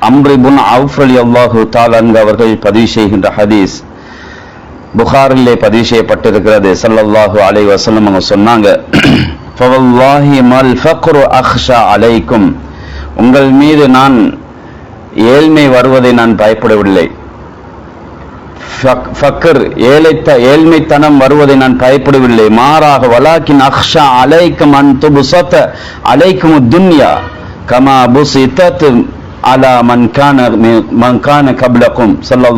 அம்ரிபுன் Auf அலி அல்லாஹு தாலன் அவர்கள் பதிவு செய்கின்ற ஹதீஸ் புகாரிலே பதிவு செய்யப்பட்டிருக்கிறது. ஸல்லல்லாஹு அலை வசலம் அவங்க சொன்னாங்க ஃபக்ரு அலைக்கும். உங்கள் மீது நான் ஏழ்மை வருவதை நான் பயப்படவில்லை. ஃபக்- ஏழைத்த ஏழ்மைத்தனம் வருவதை நான் பயப்படவில்லை. மாறாக வலாக்கின் அக்ஷா அலைக்கும் அன் துபுசத்த அலைக்கும் துன்யா. கமா புசித்தத் அலா மன்கான மன்கான கபிலக்கும் மன்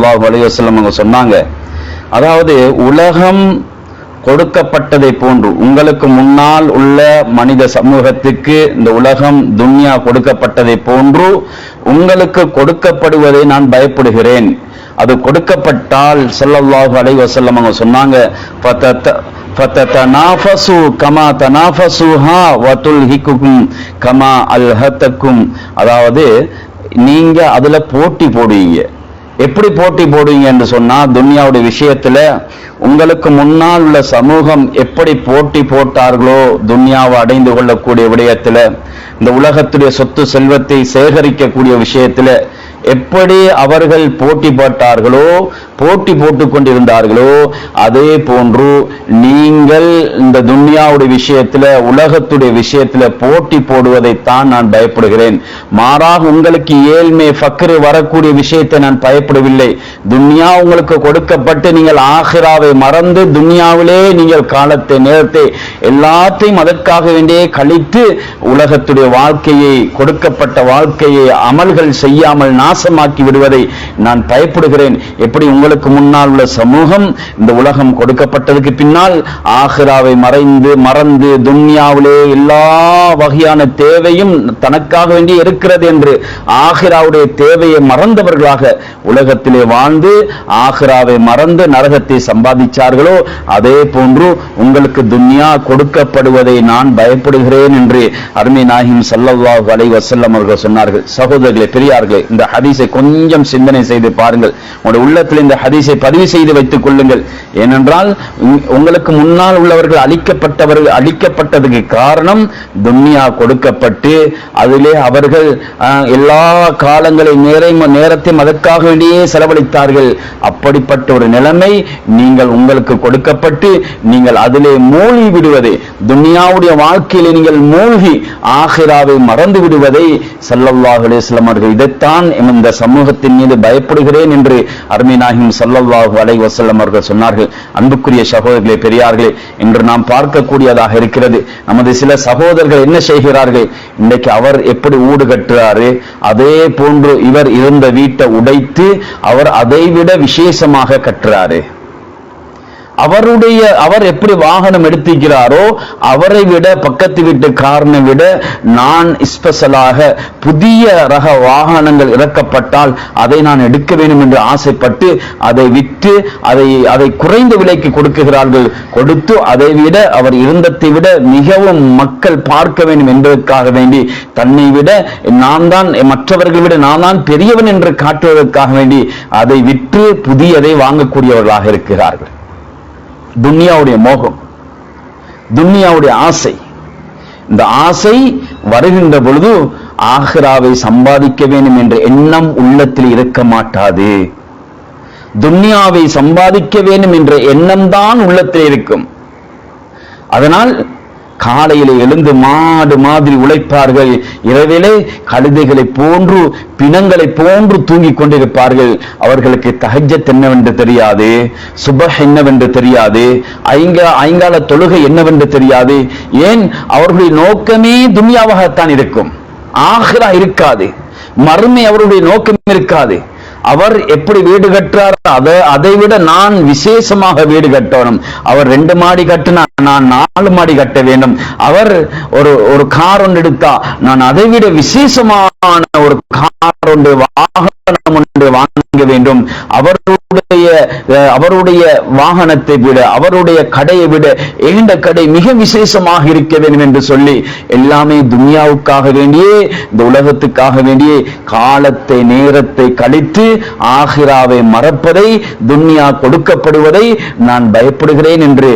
கான அவங்க சொன்னாங்க. அதாவது உலகம் கொடுக்கப்பட்டதை போன்று உங்களுக்கு முன்னால் உள்ள மனித சமூகத்துக்கு இந்த உலகம் துன்யா கொடுக்கப்பட்டதை போன்று உங்களுக்கு கொடுக்கப்படுவதை நான் பயப்படுகிறேன். அது கொடுக்கப்பட்டால் ஸல்லல்லாஹு அலைஹி வஸல்லம் அவங்க சொன்னாங்க கமா கமா அல்ஹத்தக்கும் அதாவது நீங்க அதுல போட்டி போடுவீங்க. எப்படி போட்டி போடுவீங்க என்று சொன்னா துன்யாவுடைய விஷயத்துல உங்களுக்கு முன்னால் உள்ள சமூகம் எப்படி போட்டி போட்டார்களோ துன்யாவை அடைந்து கொள்ளக்கூடிய விடயத்துல இந்த உலகத்துடைய சொத்து செல்வத்தை சேகரிக்கக்கூடிய விஷயத்துல எப்படி அவர்கள் போட்டி போட்டார்களோ போட்டி போட்டுக் கொண்டிருந்தார்களோ அதே போன்று நீங்கள் இந்த துன்யாவுடைய விஷயத்துல உலகத்துடைய விஷயத்துல போட்டி போடுவதைத்தான் நான் பயப்படுகிறேன். மாறாக உங்களுக்கு ஏழ்மை ஃபக்ரு வரக்கூடிய விஷயத்தை நான் பயப்படவில்லை. துன்யா உங்களுக்கு கொடுக்கப்பட்டு நீங்கள் ஆஹிராவை மறந்து துன்யாவிலே நீங்கள் காலத்தை நேரத்தை எல்லாத்தையும் அதற்காக வேண்டியே கழித்து உலகத்துடைய வாழ்க்கையை கொடுக்கப்பட்ட வாழ்க்கையை அமல்கள் செய்யாமல் நாசமாக்கி விடுவதை நான் பயப்படுகிறேன். எப்படி உங்களுக்கு முன்னால் உள்ள சமூகம் இந்த உலகம் கொடுக்கப்பட்டதுக்கு பின்னால் ஆஹிராவை மறைந்து மறந்து துன்யாவிலே எல்லா வகையான தேவையும் தனக்காக வேண்டி இருக்கிறது என்று ஆஹிராவுடைய தேவையை மறந்தவர்களாக உலகத்திலே வாழ்ந்து ஆஹிராவை மறந்து நரகத்தை சம்பாதிச்சார்களோ அதே போன்று உங்களுக்கு துன்யா கொடுக்கப்படுவதை நான் பயப்படுகிறேன் என்று அருமை நாயகம் ஸல்லல்லாஹு அலைஹி வசல்லம் அவர்கள் சொன்னார்கள். சகோதரர்களே பெரியார்களே இந்த ஹதீஸை கொஞ்சம் சிந்தனை செய்து பாருங்கள். உங்களுடைய உள்ளத்தில் இந்த ஹதீஸை பதிவு செய்து வைத்துக் கொள்ளுங்கள். ஏனென்றால் உங்களுக்கு முன்னால் உள்ளவர்கள் அழிக்கப்பட்டவர்கள் அழிக்கப்பட்டதுக்கு காரணம் துன்யா கொடுக்கப்பட்டு அதிலே அவர்கள் எல்லா காலங்களை நேரை நேரத்தையும் அதற்காக வெளியே செலவழித்தார்கள். அப்படிப்பட்ட ஒரு நிலைமை நீங்கள் உங்களுக்கு கொடுக்கப்பட்டு நீங்கள் அதிலே மூழ்கி விடுவதை துன்யாவுடைய வாழ்க்கையிலே நீங்கள் மூழ்கி ஆஹிராவை மறந்து விடுவதை ஸல்லல்லாஹு அலைஹி அவர்கள் இதைத்தான் இந்த சமூகத்தின் மீது பயப்படுகிறேன் என்று அருமை நாயகம் சல்லல்லாஹு அலை வசல்லம் அவர்கள் சொன்னார்கள் அன்புக்குரிய சகோதரர்களே பெரியார்களே இன்று நாம் பார்க்கக்கூடியதாக இருக்கிறது. நமது சில சகோதரர்கள் என்ன செய்கிறார்கள்? இன்றைக்கு அவர் எப்படி ஊடு கட்டுறாரு? அதே போன்று இவர் இருந்த வீட்டை உடைத்து அவர் அதைவிட விசேஷமாக கட்டுறாரு. அவருடைய அவர் எப்படி வாகனம் எடுத்திருக்கிறாரோ அவரை விட பக்கத்து வீட்டுக்காரனை விட நான் ஸ்பெஷலாக புதிய ரக வாகனங்கள் இறக்கப்பட்டால் அதை நான் எடுக்க வேண்டும் என்று ஆசைப்பட்டு அதை விற்று அதை அதை குறைந்த விலைக்கு கொடுக்குகிறார்கள். கொடுத்து அதை விட அவர் இருந்ததை விட மிகவும் மக்கள் பார்க்க வேண்டும் என்பதற்காக வேண்டி தன்னை விட நான் தான் மற்றவர்களை விட நான் தான் பெரியவன் என்று காட்டுவதற்காக வேண்டி அதை விற்று புதியதை வாங்கக்கூடியவர்களாக இருக்கிறார்கள். துன்யாவுடைய மோகம் துன்யாவுடைய ஆசை. இந்த ஆசை வருகின்ற பொழுது ஆஹ்ராவை சம்பாதிக்க வேண்டும் என்ற எண்ணம் உள்ளத்தில் இருக்க மாட்டாது. துன்யாவை சம்பாதிக்க வேண்டும் என்ற எண்ணம் தான் உள்ளத்தில் இருக்கும். அதனால் காலையிலே எழுந்து மாடு மாதிரி உழைப்பார்கள். இரவிலே கழுதைகளை போன்று பிணங்களை போன்று தூங்கிக் கொண்டிருப்பார்கள். அவர்களுக்கு தகஜத் என்னவென்று தெரியாது சுப என்னவென்று தெரியாது ஐங்க ஐங்கால தொழுகை என்னவென்று தெரியாது. ஏன்? அவர்களுடைய நோக்கமே துன்யாவாகத்தான் இருக்கும். ஆகலா இருக்காது. மறுமை அவருடைய நோக்கம் இருக்காது. அவர் எப்படி வீடு கட்டுறார் அதை அதை விட நான் விசேஷமாக வீடு கட்டணும். அவர் ரெண்டு மாடி கட்டினா நான் நாலு மாடி கட்ட வேண்டும். அவர் ஒரு ஒரு கார் ஒன்று எடுத்தா நான் அதை விட விசேஷமான ஒரு கார் கார் ஒன்று வாகனம் ஒன்று வாங்க வேண்டும். அவருடைய அவருடைய வாகனத்தை விட அவருடைய கடையை விட எந்த கடை மிக விசேஷமாக இருக்க வேண்டும் என்று சொல்லி எல்லாமே துன்யாவுக்காக வேண்டியே இந்த உலகத்துக்காக வேண்டியே காலத்தை நேரத்தை கழித்து ஆஹிராவை மறப்பதை துன்யா கொடுக்கப்படுவதை நான் பயப்படுகிறேன் என்று